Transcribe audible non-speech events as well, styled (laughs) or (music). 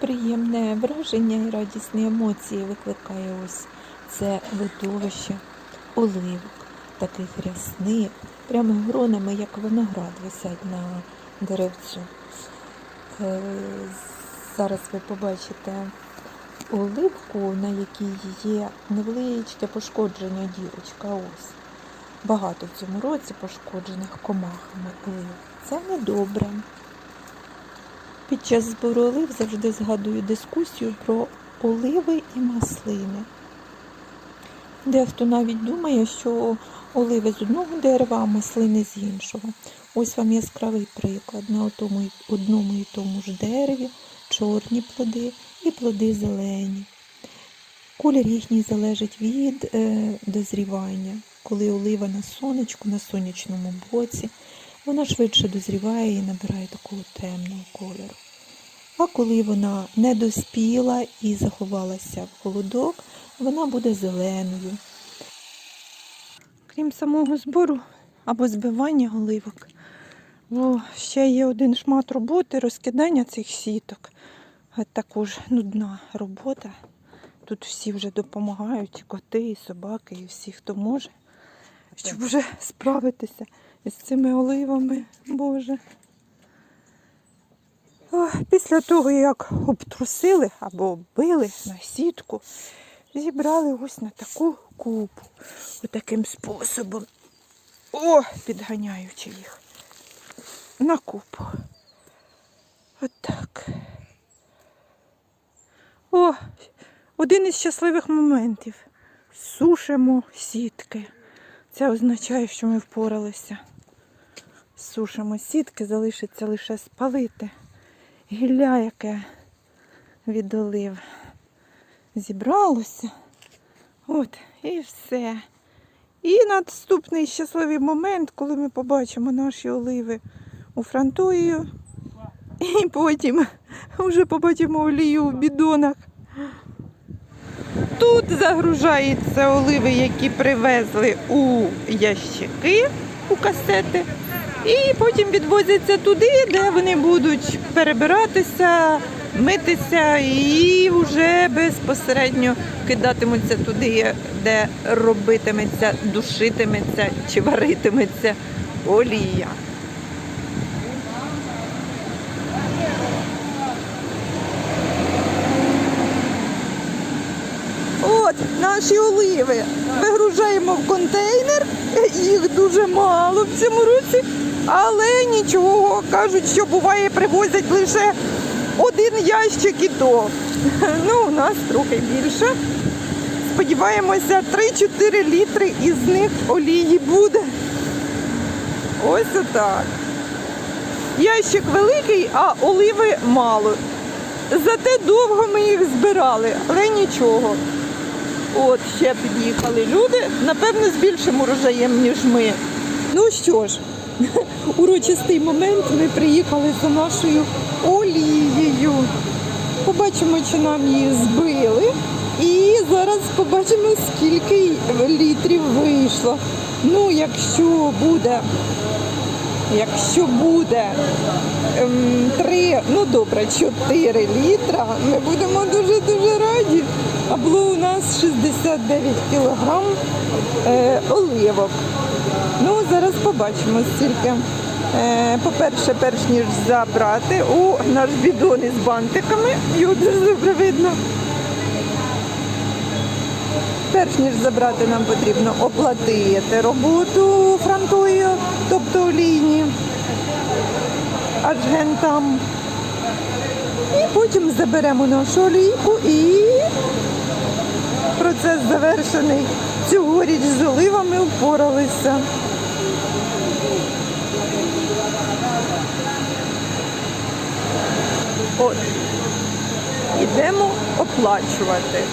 приємне враження і радісні емоції викликає ось це видовище оливок, таких рясних, прямо гронами, як виноград, висять на деревцю. Е, Зараз ви побачите оливку, на якій є невеличке пошкодження дірочка. Ось. Багато в цьому році пошкоджених комахами оливок. Це недобре. Під час збору олив завжди згадую дискусію про оливи і маслини. Дехто навіть думає, що оливи з одного дерева, а маслини з іншого. Ось вам яскравий приклад. На одному, і тому ж дереві чорні плоди і плоди зелені. Колір їхній залежить від е, дозрівання. Коли олива на сонечку, на сонячному боці, вона швидше дозріває і набирає такого темного кольору. А коли вона не доспіла і заховалася в холодок, вона буде зеленою. Крім самого збору або збивання оливок, о, ще є один шмат роботи, розкидання цих сіток. Також нудна робота. Тут всі вже допомагають, і коти, і собаки, і всі, хто може, щоб вже справитися із цими оливами, Боже. Після того, як обтрусили або оббили на сітку, зібрали ось на таку купу. Отаким способом. О, підганяючи їх на купу. Отак. О, один із щасливих моментів. Сушимо сітки. Це означає, що ми впоралися. Сушимо сітки, залишиться лише спалити. Гілля, яке від олив зібралося. От, і все. І наступний щасливий момент, коли ми побачимо наші оливи у франтою. І потім вже побачимо олію в бідонах. Тут загружаються оливи, які привезли у ящики, у касети. І потім відвозяться туди, де вони будуть перебиратися, митися і вже безпосередньо кидатимуться туди, де робитиметься, душитиметься чи варитиметься олія. От наші оливи вигружаємо в контейнер. Їх дуже мало в цьому році, але нічого кажуть, що буває, привозять лише один ящик і то. (laughs) Ну, у нас трохи більше. Сподіваємося, 3-4 літри із них олії буде. Ось отак. Ящик великий, а оливи мало. Зате довго ми їх збирали, але нічого. От ще під'їхали люди, напевно, з більшим урожаєм, ніж ми. Ну що ж, (laughs) урочистий момент ми приїхали за нашою олією. Побачимо, чи нам її збили. І зараз побачимо, скільки літрів вийшло. Ну, якщо буде, якщо буде ем, три, ну добре, 4 літра, ми будемо дуже-дуже раді. А було у нас 69 кілограм е, оливок. Ну, зараз побачимо стільки. Е, по-перше, перш ніж забрати у наш бідон із бантиками, його дуже добре видно. Перш ніж забрати, нам потрібно оплатити роботу фронтою, тобто олійні агентам. І потім заберемо нашу олійку і процес завершений. Цьогоріч з оливами впоралися. От. Ідемо оплачувати.